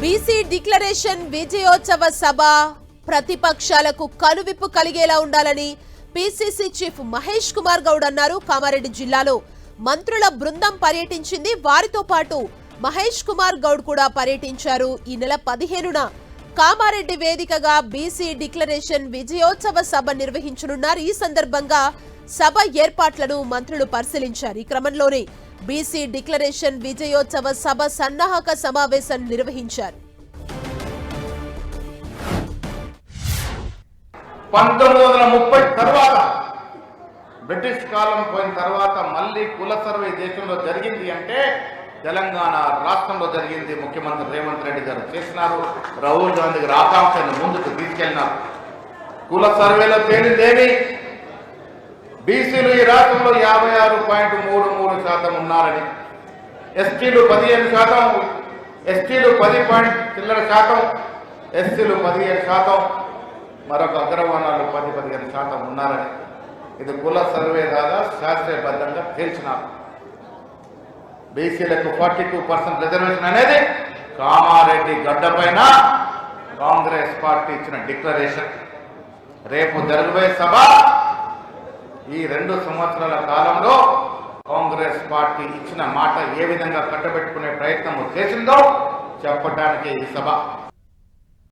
BC declaration విజయోత్సవ సభ ప్రతిపక్షాలకు కనువిప్పు కలిగేలా ఉండాలని పిసిసి చీఫ్ మహేష్ కుమార్ గౌడ్ అన్నారు. కామారెడ్డి జిల్లాలో మంత్రుల బృందం పర్యటించింది. వారితో పాటు మహేష్ కుమార్ గౌడ్ కూడా పర్యటించారు. ఈ నెల పదిహేనున కామారెడ్డి వేదికగా బీసీ డిక్లరేషన్ విజయోత్సవ సభ నిర్వహించనున్నారు. ఈ సందర్భంగా సభ ఏర్పాట్లను మంత్రులు పరిశీలించారు. ఈ క్రమంలోనే బీసీ డిక్లరేషన్ విజయోత్సవ సభ సన్నాహక సమావేశం నిర్వహించారు. పంతొమ్మిది వందల ముప్పై తర్వాత బ్రిటిష్ కాలం పోయిన తర్వాత మళ్ళీ కుల సర్వే దేశంలో జరిగింది అంటే తెలంగాణ రాష్ట్రంలో జరిగింది. ముఖ్యమంత్రి రేవంత్ రెడ్డి గారు చేసినారు. రాహుల్ గాంధీ గారు ఆకాంక్షను ముందుకు తీసుకెళ్ళినారు. కుల సర్వేలో తేలిందేమి బీసీలు ఈ రాష్ట్రంలో యాభై ఆరు పాయింట్ మూడు మూడు శాతం ఉన్నారని ఎస్టీలు పదిహేను శాతం ఎస్టీలు పది పాయింట్ చిల్లర శాతం ఎస్సీలు పదిహేను శాతం మరొక అగ్రవర్ణాలు పది పదిహేను శాతం ఉన్నారని ఇది కుల సర్వే ద్వారా శాస్త్రీయబద్ధంగా తేల్చినారు. బీసీలకు ఫార్టీ టూ పర్సెంట్ రిజర్వేషన్ అనేది కామారెడ్డి గడ్డపైన కాంగ్రెస్ పార్టీ ఇచ్చిన డిక్లరేషన్. రేపు జరగబోయే సభ ఈ రెండు సంవత్సరాల కాలంలో కాంగ్రెస్ పార్టీ ఇచ్చిన మాట ఏ విధంగా కట్టబెట్టుకునే ప్రయత్నం చేసిందో చెప్పడానికి ఈ సభ.